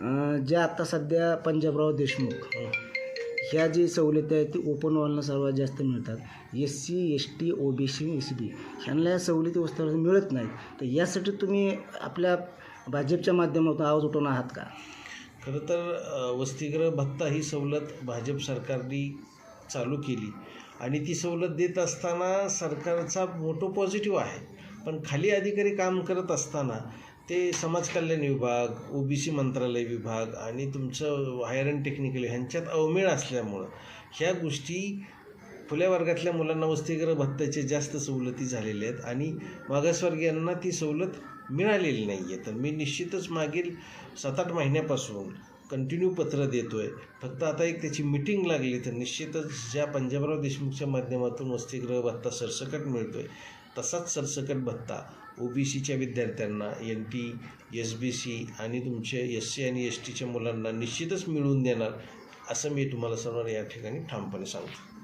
जे आता सध्या पंजाबराव देशमुख ह्या जी सवलती आहेत ती ओपन वॉलनं सर्वात जास्त मिळतात. S C S T O B C S B ह्यांना या सवलती वस्तू मिळत नाहीत. तर यासाठी तुम्ही आपल्या भाजपच्या माध्यमातून आवाज उठवून आहात का? खरं तर वसतिगृह भत्ता ही सवलत भाजप सरकारने चालू केली. आणि ती सवलत देत असताना सरकारचा मोठं पॉझिटिव्ह आहे. पण खाली अधिकारी काम करत असताना ते समाज कल्याण विभाग ओ बी सी मंत्रालय विभाग आणि तुमचं हायर अँड टेक्निकल ह्यांच्यात अवमेळ असल्यामुळं ह्या गोष्टी खुल्या वर्गातल्या मुलांना वसतिगृह भत्त्याचे जास्त सवलती झालेल्या आहेत आणि मागासवर्गीयांना ती सवलत मिळालेली नाही आहे तर मी निश्चितच मागील सात आठ महिन्यापासून कंटिन्यू पत्र देतो आहे फक्त आता एक त्याची मिटिंग लागली तर निश्चितच ज्या पंजाबराव देशमुखच्या माध्यमातून वसतिगृह भत्ता सरसकट मिळतो आहे तसाच सरसकट भत्ता ओ बी सीच्या विद्यार्थ्यांना N T S B C आणि तुमचे एस सी आणि एस टीच्या मुलांना निश्चितच मिळवून देणार असं मी तुम्हाला सर्वांना या ठिकाणी ठामपणे सांगतो.